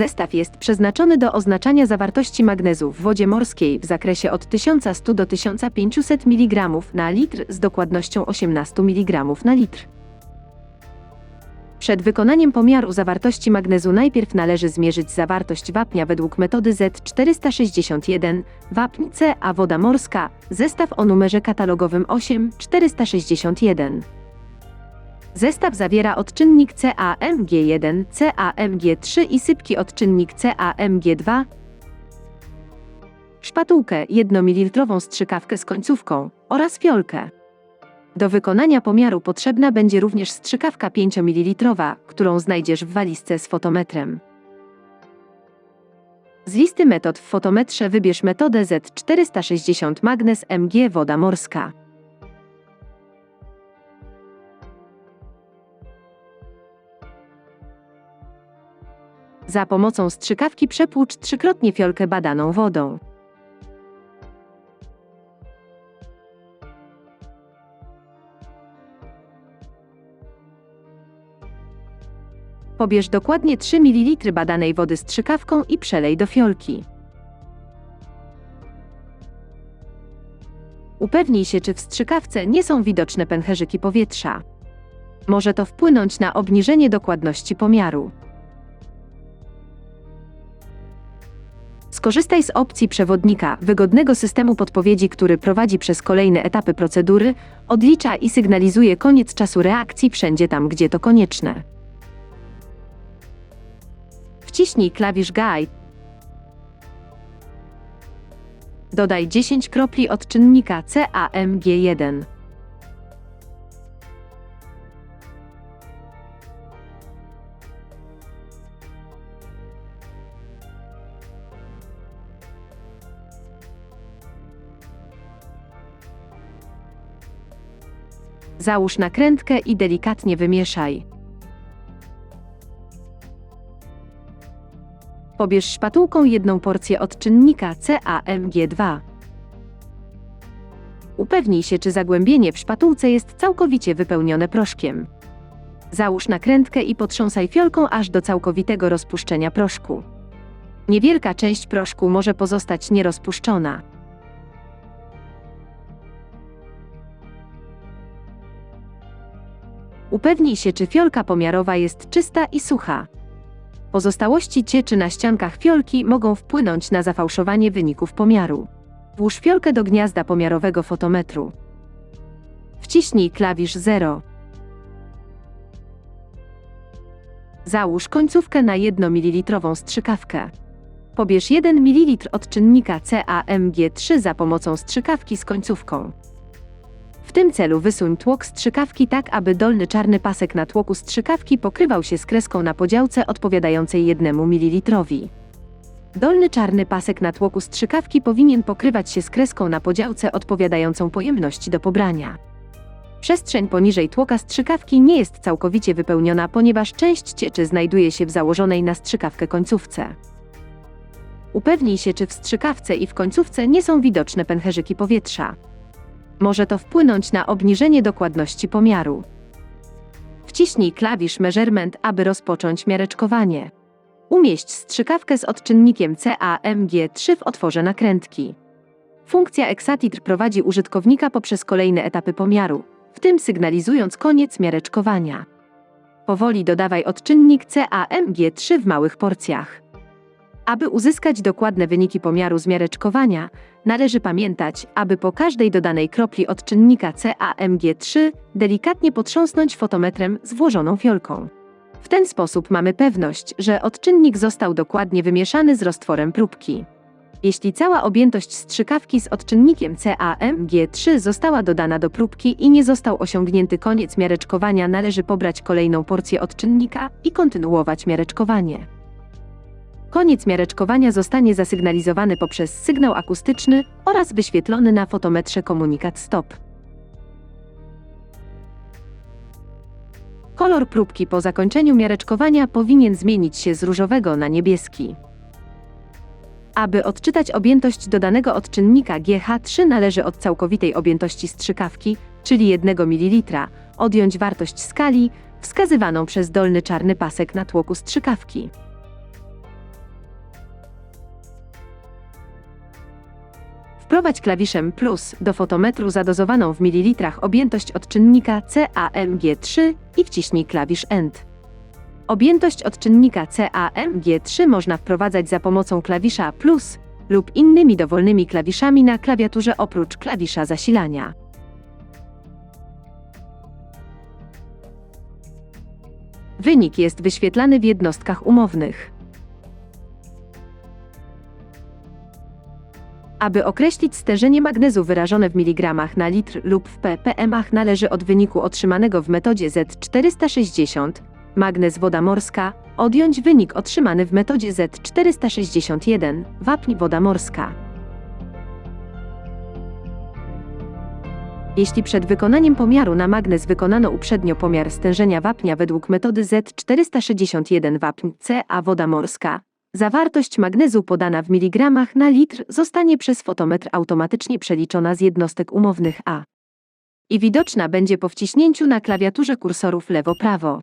Zestaw jest przeznaczony do oznaczania zawartości magnezu w wodzie morskiej w zakresie od 1100 do 1500 mg na litr z dokładnością 18 mg na litr. Przed wykonaniem pomiaru zawartości magnezu najpierw należy zmierzyć zawartość wapnia według metody Z461, wapń C, a woda morska, zestaw o numerze katalogowym 8461. Zestaw zawiera odczynnik CaMG1, CaMG3 i sypki odczynnik CaMG2, szpatułkę 1 ml strzykawkę z końcówką oraz fiolkę. Do wykonania pomiaru potrzebna będzie również strzykawka 5 ml, którą znajdziesz w walizce z fotometrem. Z listy metod w fotometrze wybierz metodę Z460 Magnes MG woda morska. Za pomocą strzykawki przepłucz trzykrotnie fiolkę badaną wodą. Pobierz dokładnie 3 ml badanej wody strzykawką i przelej do fiolki. Upewnij się, czy w strzykawce nie są widoczne pęcherzyki powietrza. Może to wpłynąć na obniżenie dokładności pomiaru. Skorzystaj z opcji przewodnika, wygodnego systemu podpowiedzi, który prowadzi przez kolejne etapy procedury, odlicza i sygnalizuje koniec czasu reakcji wszędzie tam, gdzie to konieczne. Wciśnij klawisz Guide. Dodaj 10 kropli odczynnika CAMG1. Załóż nakrętkę i delikatnie wymieszaj. Pobierz szpatułką jedną porcję odczynnika CAMG2. Upewnij się, czy zagłębienie w szpatułce jest całkowicie wypełnione proszkiem. Załóż nakrętkę i potrząsaj fiolką aż do całkowitego rozpuszczenia proszku. Niewielka część proszku może pozostać nierozpuszczona. Upewnij się, czy fiolka pomiarowa jest czysta i sucha. Pozostałości cieczy na ściankach fiolki mogą wpłynąć na zafałszowanie wyników pomiaru. Włóż fiolkę do gniazda pomiarowego fotometru. Wciśnij klawisz 0. Załóż końcówkę na 1 ml strzykawkę. Pobierz 1 ml odczynnika CAMG3 za pomocą strzykawki z końcówką. W tym celu wysuń tłok strzykawki tak, aby dolny czarny pasek na tłoku strzykawki pokrywał się z kreską na podziałce odpowiadającej 1 ml. Dolny czarny pasek na tłoku strzykawki powinien pokrywać się z kreską na podziałce odpowiadającą pojemności do pobrania. Przestrzeń poniżej tłoka strzykawki nie jest całkowicie wypełniona, ponieważ część cieczy znajduje się w założonej na strzykawkę końcówce. Upewnij się, czy w strzykawce i w końcówce nie są widoczne pęcherzyki powietrza. Może to wpłynąć na obniżenie dokładności pomiaru. Wciśnij klawisz Measurement, aby rozpocząć miareczkowanie. Umieść strzykawkę z odczynnikiem CAMG3 w otworze nakrętki. Funkcja Exatitr prowadzi użytkownika poprzez kolejne etapy pomiaru, w tym sygnalizując koniec miareczkowania. Powoli dodawaj odczynnik CAMG3 w małych porcjach. Aby uzyskać dokładne wyniki pomiaru zmiareczkowania, należy pamiętać, aby po każdej dodanej kropli odczynnika CAMG3 delikatnie potrząsnąć fotometrem z włożoną fiolką. W ten sposób mamy pewność, że odczynnik został dokładnie wymieszany z roztworem próbki. Jeśli cała objętość strzykawki z odczynnikiem CAMG3 została dodana do próbki i nie został osiągnięty koniec miareczkowania, należy pobrać kolejną porcję odczynnika i kontynuować miareczkowanie. Koniec miareczkowania zostanie zasygnalizowany poprzez sygnał akustyczny oraz wyświetlony na fotometrze komunikat STOP. Kolor próbki po zakończeniu miareczkowania powinien zmienić się z różowego na niebieski. Aby odczytać objętość dodanego odczynnika GH3 należy od całkowitej objętości strzykawki, czyli 1 ml, odjąć wartość skali wskazywaną przez dolny czarny pasek na tłoku strzykawki. Wprowadź klawiszem plus do fotometru zadozowaną w mililitrach objętość odczynnika CAMG3 i wciśnij klawisz End. Objętość odczynnika CAMG3 można wprowadzać za pomocą klawisza plus lub innymi dowolnymi klawiszami na klawiaturze oprócz klawisza zasilania. Wynik jest wyświetlany w jednostkach umownych. Aby określić stężenie magnezu wyrażone w miligramach na litr lub w ppm-ach należy od wyniku otrzymanego w metodzie Z460 magnez woda morska. Odjąć wynik otrzymany w metodzie Z461 wapń woda morska. Jeśli przed wykonaniem pomiaru na magnez wykonano uprzednio pomiar stężenia wapnia według metody Z461 wapń C a woda morska, zawartość magnezu podana w miligramach na litr zostanie przez fotometr automatycznie przeliczona z jednostek umownych A. I widoczna będzie po wciśnięciu na klawiaturze kursorów lewo-prawo.